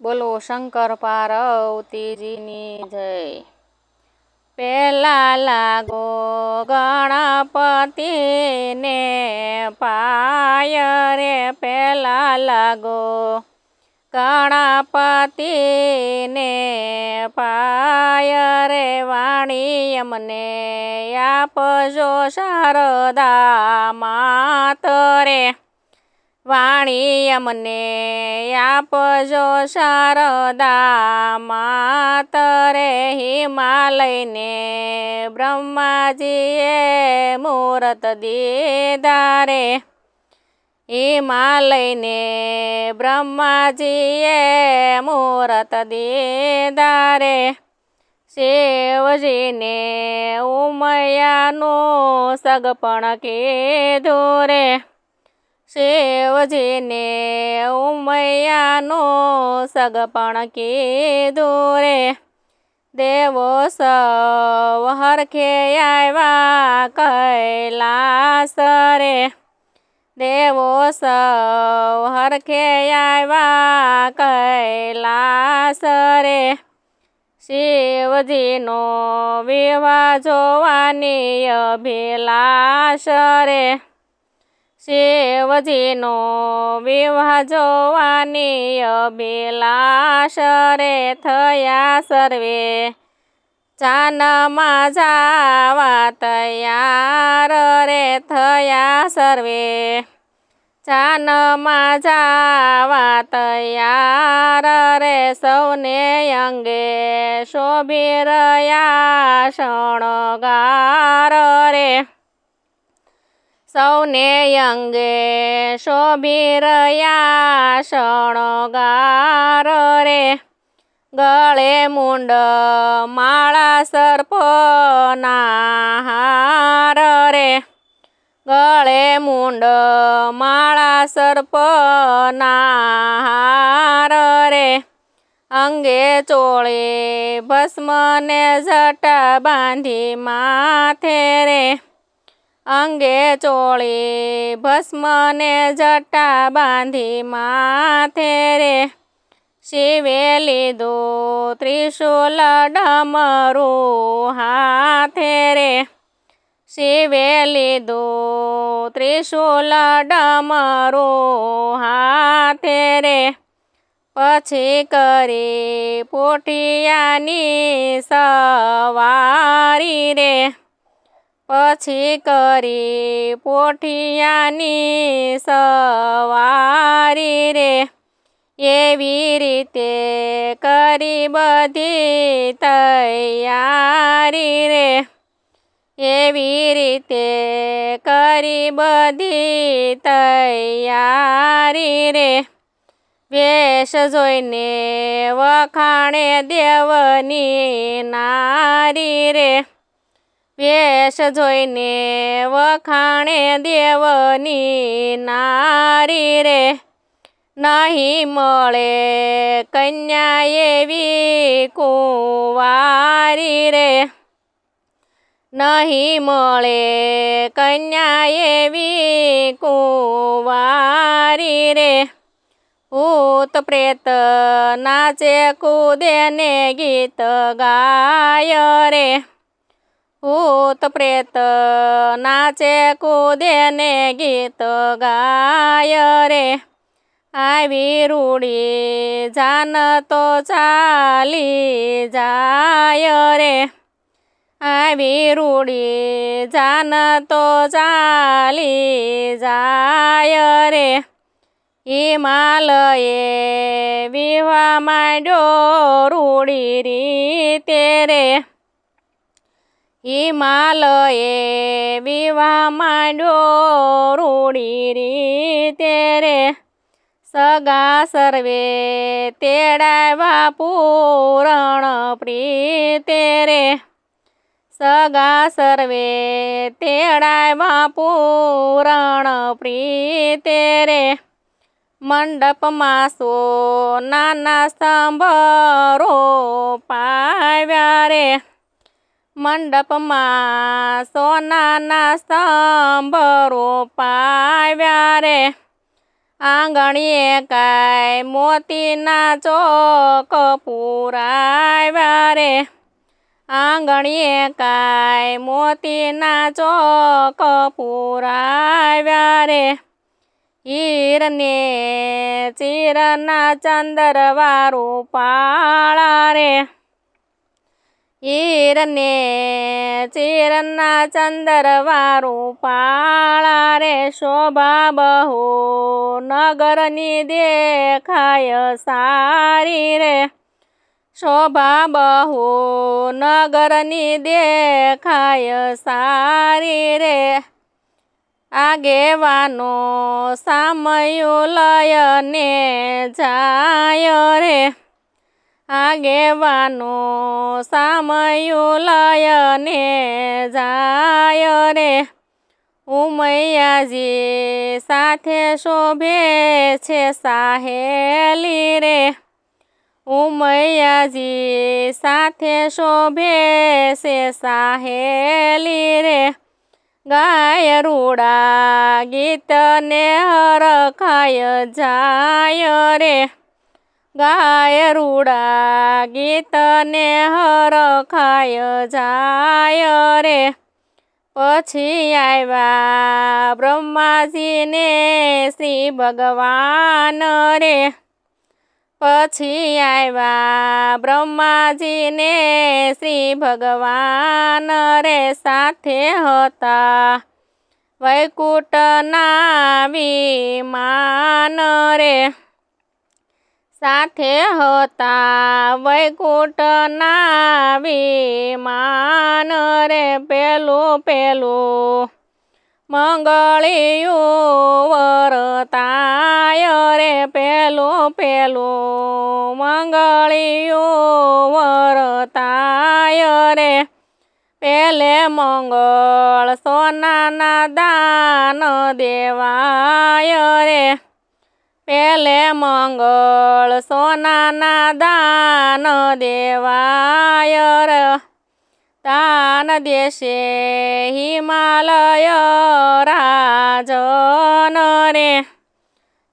બોલો શંકર પાર્વતીજીની જય. પેલા લાગો ગણપતિને પાય રે પેલા લાગો ગણપતિને પાય રે, વાણી અમને આપજો શારદા માત રે. વાણી અમને આપજો શારદા માતરે હિમાલયને બ્રહ્માજીએ મૂર્ત દીધારે. હિમાલયને બ્રહ્માજીએ મૂરત દીધારે. શિવજીને ઉમયાનું સગપણ કીધું રે. શિવજીને ઉમૈયાનું સગપણ કીધું રે. દેવો સૌ હરખે આવ્યા કૈલાસ રે. દેવો સૌ હરખે આવ્યા કૈલાસ રે. શિવજીનો વિવાહ જોવાની અભિલાષ રે. શિવજીનો વિવાહ જોવાની અભિલાષ રે થયા સર્વે. ચાનમાં જાવા તૈયાર રે થયા સર્વે. ચાનમાં જાવા તૈયાર રે સૌને અંગે શોભી રહ્યા શણગાર રે. સૌને અંગે શોભી રહ્યા શણગાર રે. ગળે મુંડ માળા સર્પના હાર રે. ગળે મુંડ માળા સર્પના હાર રે. અંગે ચોળે ભસ્મને જટા બાંધી માથે રે. અંગે ચોળી ભસ્મને જટા બાંધી માથે રે. શિવે લીધો ત્રિશુલ ડમરું હાથે રે. શિવે લીધો ત્રિશુલ ડમરું હાથે રે. પછી કરી પોઠિયાની સવારી રે. પછી કરી પોઠિયાની સવારી રે. એવી રીતે કરી બધી તૈયારી રે. એવી રીતે કરી બધી તૈયારી રે. વેશ જોઈને વખાણે દેવની નારી રે. વેશ જોઈને વખાણે દેવની નારી રે નહીં મળે કન્યા એવી કુંવારી રે નહીં મળે કન્યા એવી કુંવારી રે ભૂત પ્રેત નાચે કૂદે ને ગીત ગાય રે ભૂત પ્રેત નાચે કૂદે ને ગીત ગાય રે. આવી રૂડી જાન તો ચાલી જાય રે. આવી રૂડી જાન તો ચાલી જાય રે. હિમાલયે વિવા માંડ્યો રૂડી રીતે રે. હિમાલયે વિવાહ માંડ્યો રૂડી રીતે રે. સગા સર્વે તેડાવા પૂરણ પ્રીતે રે. સગા સર્વે તેડાવા પૂરણ પ્રીતે રે. મંડપમાં સો નાના સ્તંભરો પાવ્યા રે. મંડપમાં સોનાના સ્તંભ રોપાવ્યા રે. આંગણીએ કાંઈ મોતીના ચોક પૂરાવ્યા રે. આંગણીએ કાંઈ મોતીના ચોક પૂરાવ્યા રે. હીરને ચીરના ચંદરવા રૂપાળા રે. હીરને ચીરના ચંદરવારું પાળા રે શોભા બહુ નગરની દેખાય સારી રે શોભા બહુ નગરની દેખાય સારી રે આગેવાનો સામયું લયને જાય રે આગેવાનો સામયુલયને જાય રે. ઉમૈયાજી સાથે શોભે છે સાહેલી રે. ઉમૈયાજી સાથે શોભે છે સાહેલી રે. ગાય રૂડા ગીતને હરખાય જાય રે. ગાય રૂડા ગીતને હરખાય જાય રે. પછી આવ્યા બ્રહ્માજીને શ્રી ભગવાન રે. પછી આવ્યા બ્રહ્માજીને શ્રી ભગવાન રે. સાથે હતા વૈકુંઠના વિમાન રે. સાથે હતા. વૈકુંઠના વિમાન રે પેલું પેલું મંગળિયું વરતાય રે પેલું પેલું મંગળિયું વરતાય રે પેલે મંગળ સોનાના દાન દેવાય રે. પેલે મંગળ સોનાના દાન દેવાય ર. તાન દેશે હિમાલય રાજન રે.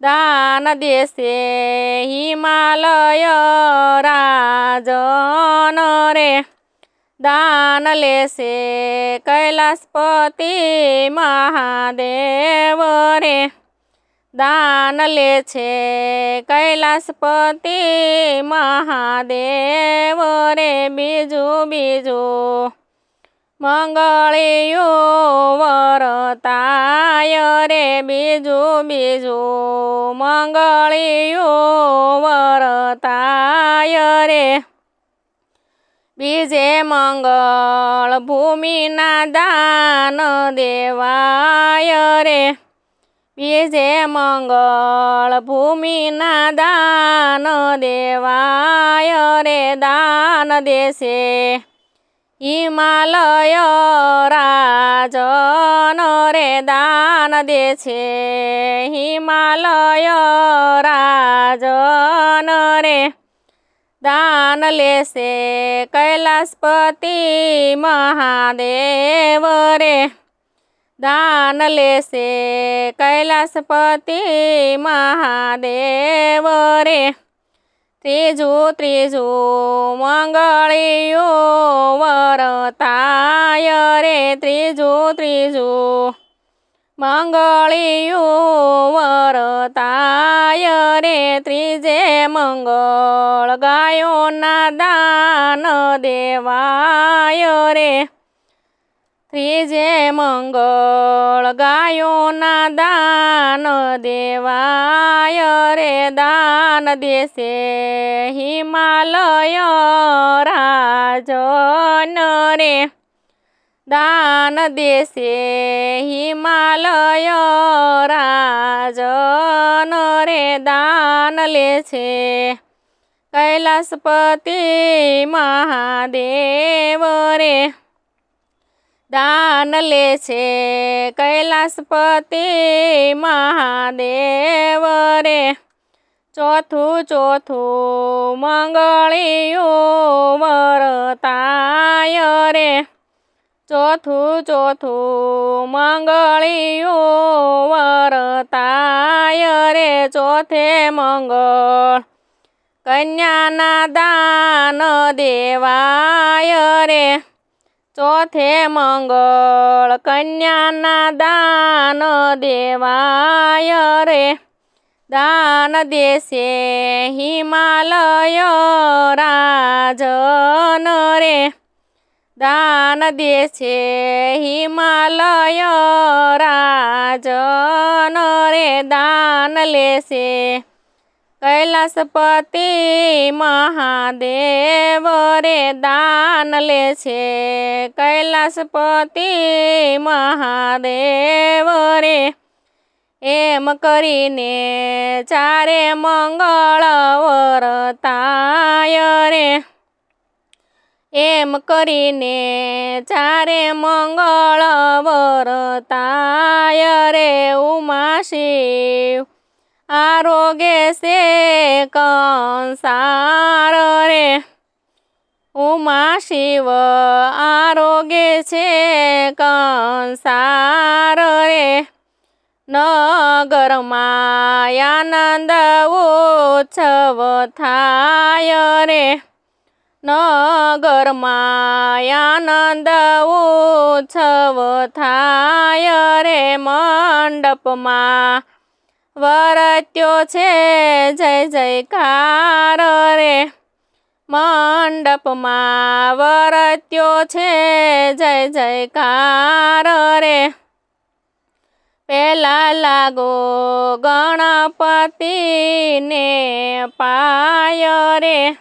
દાન દેશે હિમાલય રાજન રે. દાન લેશે કૈલાસપતિ મહાદેવ રે. દાન લે છે કૈલાસપતિ મહાદેવ રે બીજું બીજું મંગળિયું વરતાય રે બીજું બીજું મંગળિયું વરતાય રે બીજે મંગળ ભૂમિના દાન દેવાય રે બીજે મંગળ ભૂમિના દાન દેવાય રે, દાન દેશે. હિમાલય રાજન રે, દાન દેશે. હિમાલય રાજન રે, દાન લેશે. કૈલાસપતિ મહાદેવ રે. દાન લેશે કૈલાસપતિ મહાદેવ રે ત્રીજું ત્રીજું મંગળિયું વરતાય રે ત્રીજું ત્રીજું મંગળિયું વરતાય રે ત્રીજે મંગળ ગાયોના દાન દેવાય રે ત્રીજે મંગળ ગાયોના દાન દેવાય રે, દાન દેશે હિમાલય રાજન રે. દાન દેશે હિમાલય રાજન રે, દાન લે છે કૈલાસપતિ મહાદેવ રે. દાન લે છે કૈલાસપતિ મહાદેવ રે. ચોથું ચોથું મંગળિયું વરતાય રે. ચોથું ચોથું મંગળિયું વરતાય રે. ચોથે મંગળ કન્યાના દાન દેવાય રે. ચોથે મંગળ કન્યાના દાન દેવાય રે. દાન દેશે હિમાલય રાજન રે. દાન દેશે હિમાલય રાજન રે. દાન લેશે કૈલાસપતિ મહાદેવ રે દાન લે છે. કૈલાસપતિ મહાદેવ રે, એમ કરીને ચારે મંગળ વરતાય રે. એમ કરીને ચારે મંગળ વરતાય રે ઉમા શિવ. આરોગ્ય સે કંસાર રે? ઉમા શિવ આરોગે છે કંસાર રે? નગરમાં આનંદ ઉત્સવ થાય રે? નગરમાં આનંદ ઉત્સવ થાય રે? મંડપમાં વરત્યો છે. જય જયકાર રે. મંડપમાં વરત્યો છે. જય જયકાર રે. પેલા લાગો ગણપતિને પાય રે.